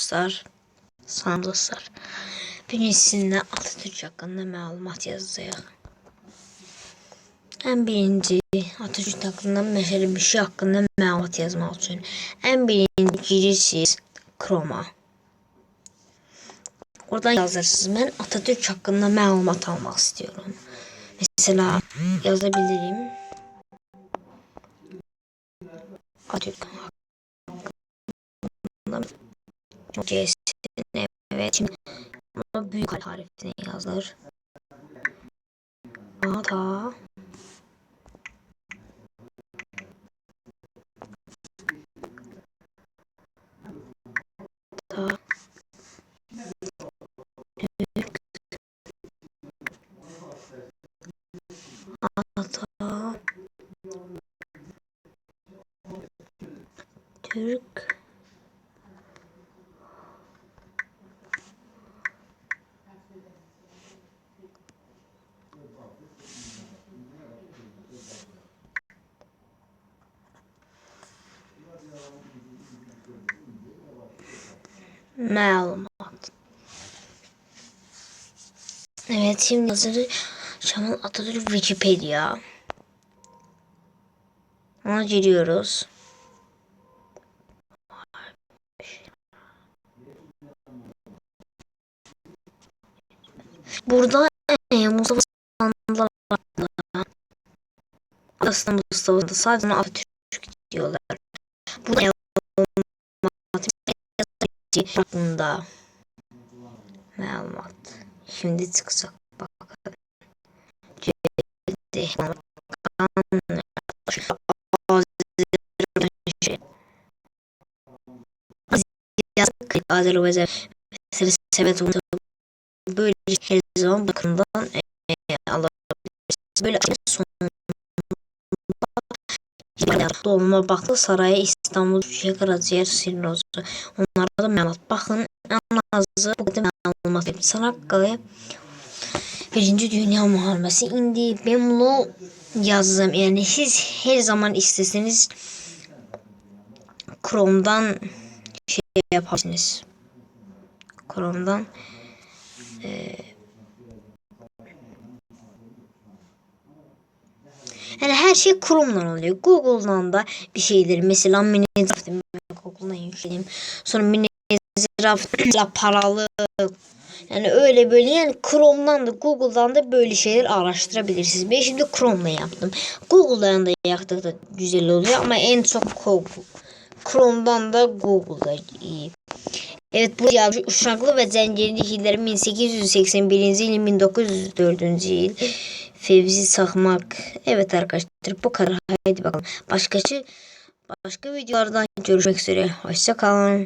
dostlar. Salam dostlar. Bugün sizinle Atatürk hakkında məlumat yazacağıq. Ən birinci Atatürk haqqında məsələ bir şey haqqında məlumat yazmaq üçün ən birinci girirsiniz Chroma. Oradan yazırsınız. Mən Atatürk haqqında məlumat almaq istiyorum. Mesela yazabilirim. Atatürk C'sin evet. Şimdi bunu büyük harfine yazılır. Ata ta Türk Ata Türk Məlumat. Evet şimdi yazarı Şamal Atatürk Wikipedia. Ona giriyoruz. Burada e, Mustafa Sandal aslında Mustafa Sandal sadece Atatürk diyorlar. Bu da hakkında məlumat. Şimdi çıkacak bakalım. Cedi. Azerbaycan meselesi sebep oldu. Böyle her zaman bakımdan e, alabilirsiniz. Böyle sonunda Dolma Baklı Sarayı İstanbul Türkiye Karaciğer Sirrozu. Onlara da məlumat. Baxın, ən azı bu qədər məlumat verir. Çanakkale Birinci Dünya Müharibəsi. İndi ben bunu yazdım. Yani siz her zaman isteseniz Chrome'dan şey yaparsınız. Chrome'dan e, Yani her şey Chrome'dan oluyor. Google'dan da bir şeyleri mesela Minecraft Google'dan yükledim. Sonra Minecraft'la paralı yani öyle böyle yani Chrome'dan da Google'dan da böyle şeyler araştırabilirsiniz. Ben şimdi Chrome'la yaptım. Google'dan da yaptık güzel oluyor ama en çok Google. Chrome'dan da Google'da iyi. Evet bu yazmış Uşaklı ve Zəncirli Hilləri 1881 il 1904 yıl Fevzi Sakmak. Evet arkadaşlar bu kadar. Haydi bakalım. Başka başka videolardan görüşmek üzere. Hoşça kalın.